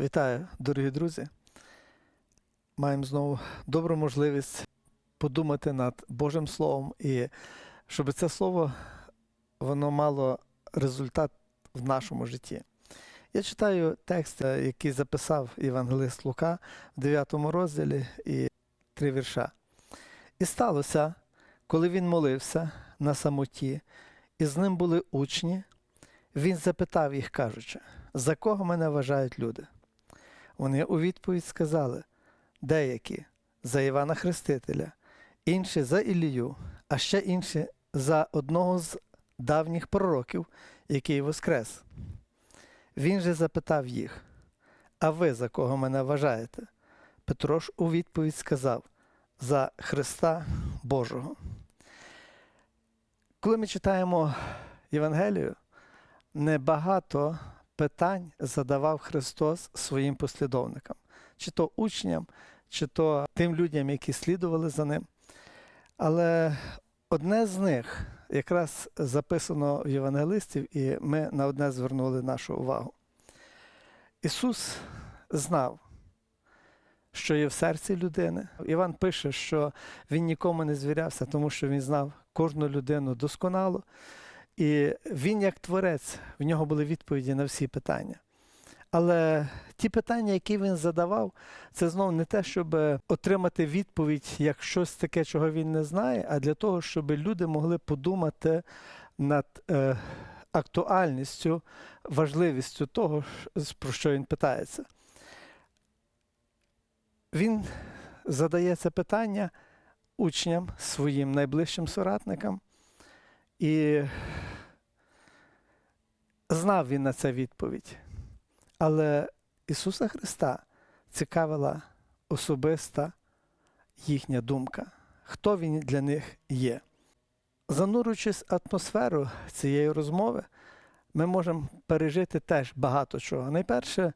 Вітаю, дорогі друзі. Маємо знову добру можливість подумати над Божим Словом і щоб це слово воно мало результат в нашому житті. Я читаю текст, е, який записав Євангелист Лука в 9 розділі і три вірша. І сталося, коли він молився на самоті, і з ним були учні, він запитав їх, кажучи, за кого мене вважають люди? Вони у відповідь сказали: деякі за Івана Хрестителя, інші за Ілію, а ще інші за одного з давніх пророків, який воскрес. Він же запитав їх: А ви за кого мене вважаєте? Петро ж у відповідь сказав: За Христа Божого. Коли ми читаємо Євангелію, небагато питань задавав Христос своїм послідовникам, чи то учням, чи то тим людям, які слідували за ним. Але одне з них якраз записано в Євангелистів, і ми на одне звернули нашу увагу. Ісус знав, що є в серці людини. Іван пише, що він нікому не звірявся, тому що він знав кожну людину досконало. І він, як творець, в нього були відповіді на всі питання. Але ті питання, які він задавав, це знову не те, щоб отримати відповідь як щось таке, чого він не знає, а для того, щоб люди могли подумати над е, актуальністю, важливістю того, про що він питається. Він задає це питання учням, своїм найближчим соратникам. І знав він на це відповідь. Але Ісуса Христа цікавила особиста їхня думка, хто Він для них є. Занурюючись атмосферу цієї розмови, ми можемо пережити теж багато чого. Найперше,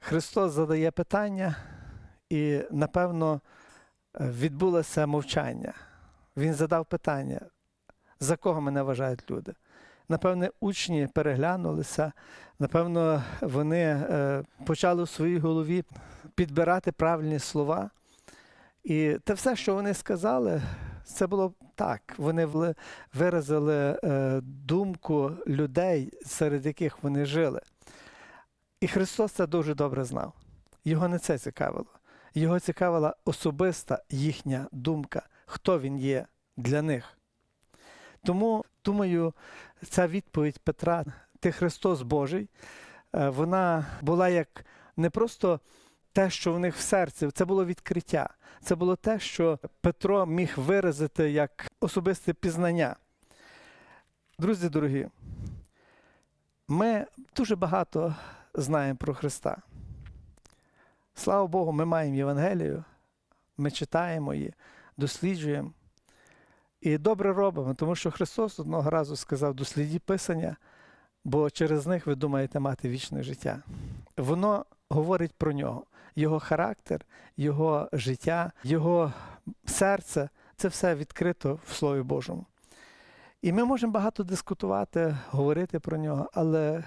Христос задає питання, і, напевно, відбулося мовчання. Він задав питання, за кого мене вважають люди. Напевне, учні переглянулися, напевно, вони е, почали в своїй голові підбирати правильні слова. І те все, що вони сказали, це було так. Вони виразили е, думку людей, серед яких вони жили. І Христос це дуже добре знав. Його не це цікавило. Його цікавила особиста їхня думка, хто він є для них. Тому, думаю, ця відповідь Петра, ти Христос Божий, е, вона була як не просто те, що в них в серці, це було відкриття. Це було те, що Петро міг виразити як особисте пізнання. Друзі дорогі, ми дуже багато знаємо про Христа. Слава Богу, ми маємо Євангелію, ми читаємо її, досліджуємо. І добре робимо, тому що Христос одного разу сказав: дослідіть Писання, бо через них ви думаєте мати вічне життя. Воно говорить про нього, його характер, його життя, його серце це все відкрито в Слові Божому. І ми можемо багато дискутувати, говорити про нього, але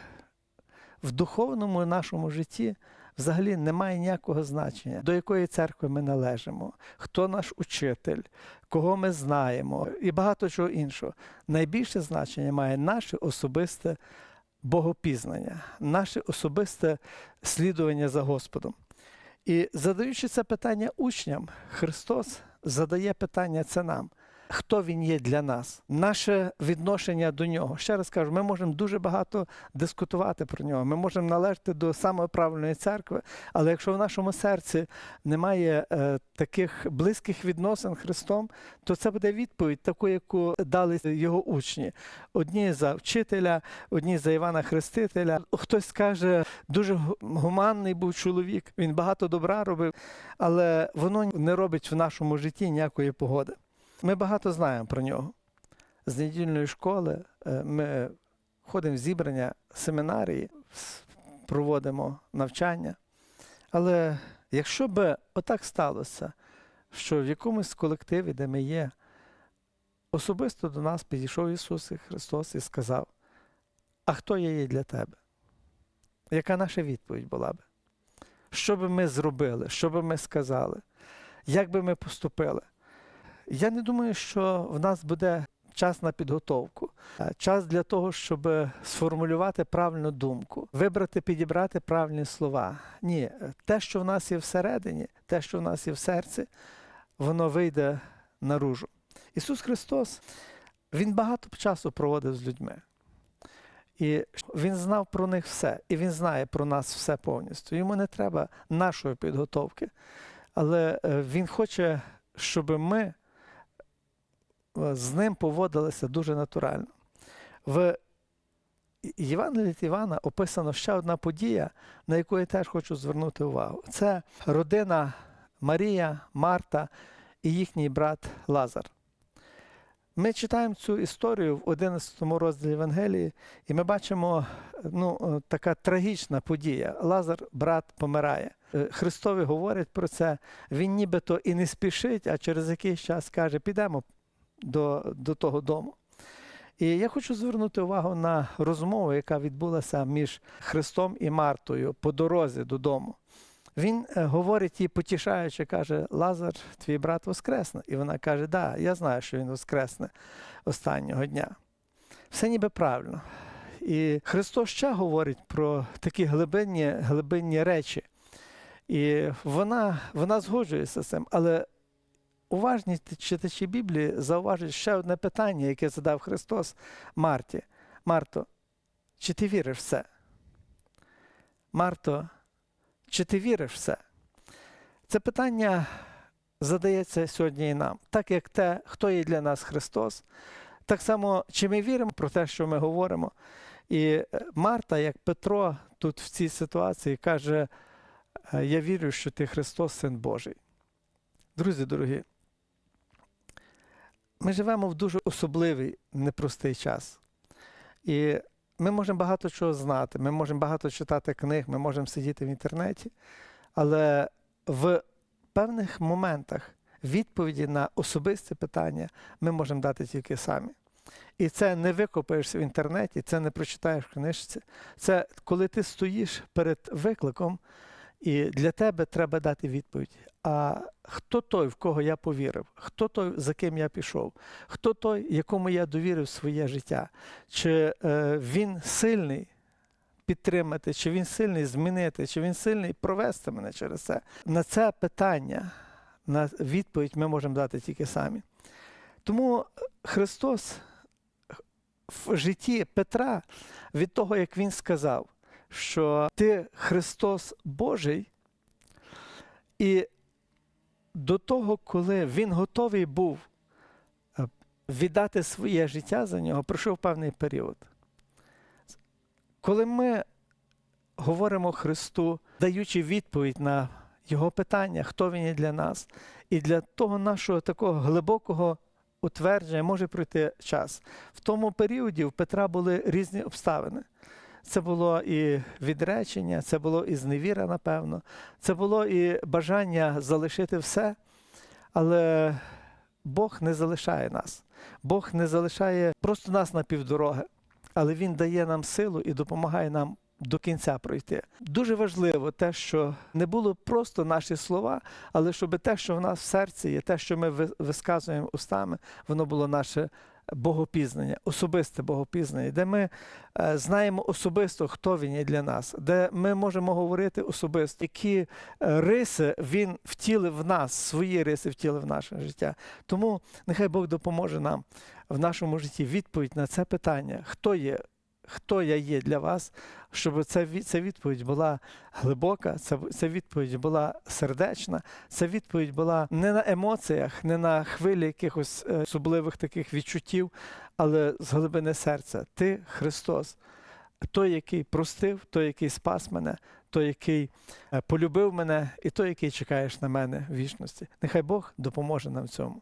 в духовному нашому житті взагалі немає ніякого значення, до якої церкви ми належимо, хто наш учитель, кого ми знаємо і багато чого іншого. Найбільше значення має наше особисте богопізнання, наше особисте слідування за Господом. І задаючи це питання учням, Христос задає питання це нам. Хто він є для нас, наше відношення до нього. Ще раз кажу, ми можемо дуже багато дискутувати про нього. Ми можемо належати до самої правильної церкви, але якщо в нашому серці немає е, таких близьких відносин Христом, то це буде відповідь, таку, яку дали його учні. Одні за вчителя, одні за Івана Хрестителя. Хтось скаже, дуже гуманний був чоловік, він багато добра робив, але воно не робить в нашому житті ніякої погоди. Ми багато знаємо про нього. З недільної школи е, ми ходимо в зібрання семінарії, проводимо навчання. Але якщо би отак сталося, що в якомусь колективі, де ми є, особисто до нас підійшов Ісус Христос і сказав: А хто я є для тебе? яка наша відповідь була би? Що би ми зробили, що би ми сказали, як би ми поступили? Я не думаю, що в нас буде час на підготовку, час для того, щоб сформулювати правильну думку, вибрати, підібрати правильні слова. Ні, те, що в нас є всередині, те, що в нас є в серці, воно вийде наружу. Ісус Христос, Він багато часу проводив з людьми. І він знав про них все, і він знає про нас все повністю. Йому не треба нашої підготовки, але е, він хоче, щоб ми з ним поводилися дуже натурально. В Євангелії від Івана описано ще одна подія, на яку я теж хочу звернути увагу. Це родина Марія, Марта і їхній брат Лазар. Ми читаємо цю історію в 11 розділі Євангелії, і ми бачимо ну, е, така трагічна подія. Лазар, брат, помирає. Е, Христові говорять про це. Він нібито і не спішить, а через якийсь час каже: підемо до, до того дому. І я хочу звернути увагу на розмову, яка відбулася між Христом і Мартою по дорозі додому. Він е, говорить їй, потішаючи, каже: Лазар, твій брат воскресне. І вона каже: Да, я знаю, що він воскресне останнього дня. Все ніби правильно. І Христос ще говорить про такі глибинні, глибинні речі. І вона, вона згоджується з цим. Але уважні читачі Біблії зауважують ще одне питання, яке задав Христос Марті. Марто, чи ти віриш в це? Марто, чи ти віриш в це? Це питання задається сьогодні і нам, так як те, хто є для нас Христос, так само, чи ми віримо про те, що ми говоримо. І е, Марта, як Петро, тут в цій ситуації каже: «Е, Я вірю, що ти Христос, Син Божий. Друзі дорогі, ми живемо в дуже особливий, непростий час. І ми можемо багато чого знати, ми можемо багато читати книг, ми можемо сидіти в інтернеті, але в певних моментах відповіді на особисті питання ми можемо дати тільки самі. І це не викопаєш в інтернеті, це не прочитаєш в книжці. Це коли ти стоїш перед викликом, і для тебе треба дати відповідь. А хто той, в кого я повірив? Хто той, за ким я пішов? Хто той, якому я довірив своє життя? Чи е, він сильний підтримати, чи він сильний змінити, чи він сильний провести мене через це? На це питання, на відповідь ми можемо дати тільки самі. Тому Христос в житті Петра від того, як він сказав, що ти Христос Божий, і до того, коли він готовий був е, віддати своє життя за нього, пройшов певний період. Коли ми говоримо Христу, даючи відповідь на Його питання, хто він є для нас, і для того нашого такого глибокого утвердження може пройти час. В тому періоді в Петра були різні обставини. Це було і відречення, це було і зневіра, напевно, це було і бажання залишити все. Але Бог не залишає нас. Бог не залишає просто нас на півдороги, але Він дає нам силу і допомагає нам до кінця пройти. Дуже важливо те, що не було просто наші слова, але щоб те, що в нас в серці є, те, що ми ви- висказуємо устами, воно було наше богопізнання, особисте богопізнання, де ми е, знаємо особисто, хто він є для нас, де ми можемо говорити особисто, які е, риси він втілив в нас, свої риси втілив в наше життя. Тому нехай Бог допоможе нам в нашому житті відповідь на це питання, хто є. Хто я є для вас, щоб ця, ця відповідь була глибока, ця, ця відповідь була сердечна, ця відповідь була не на емоціях, не на хвилі якихось е, особливих таких відчуттів, але з глибини серця. Ти Христос, той, який простив, той, який спас мене, той, який е, полюбив мене, і той, який чекаєш на мене в вічності. Нехай Бог допоможе нам в цьому.